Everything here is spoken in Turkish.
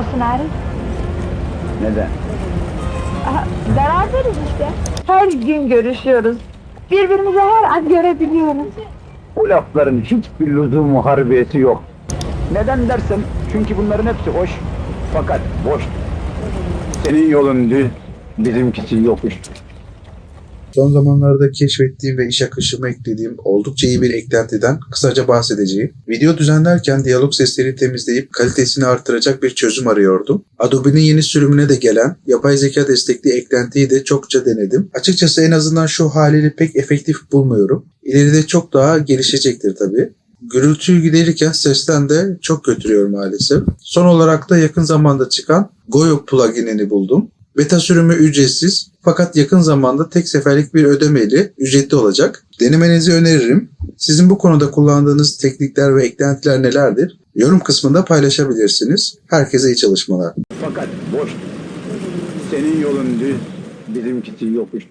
musun Arif? Neden? Aha, beraberiz işte. Her gün görüşüyoruz. Birbirimizi her an görebiliyoruz. Bu lafların hiçbir lüzumu harbiyeti yok. Neden dersen çünkü bunların hepsi hoş fakat boş. Senin yolun düz, bizimkisi yokuş. Son zamanlarda keşfettiğim ve iş akışıma eklediğim oldukça iyi bir eklentiden kısaca bahsedeceğim. Video düzenlerken diyalog sesleri temizleyip kalitesini artıracak bir çözüm arıyordum. Adobe'nin yeni sürümüne de gelen yapay zeka destekli eklentiyi de çokça denedim. Açıkçası en azından şu haliyle pek efektif bulmuyorum. İleride çok daha gelişecektir tabii. Gürültüyü giderirken sesten de çok götürüyor maalesef. Son olarak da yakın zamanda çıkan Goyo pluginini buldum. Beta sürümü ücretsiz fakat yakın zamanda tek seferlik bir ödemeyle ücretli olacak. Denemenizi öneririm. Sizin bu konuda kullandığınız teknikler ve eklentiler nelerdir? Yorum kısmında paylaşabilirsiniz. Herkese iyi çalışmalar. Fakat boş. Senin yolun düz, bizimkisi yokuş.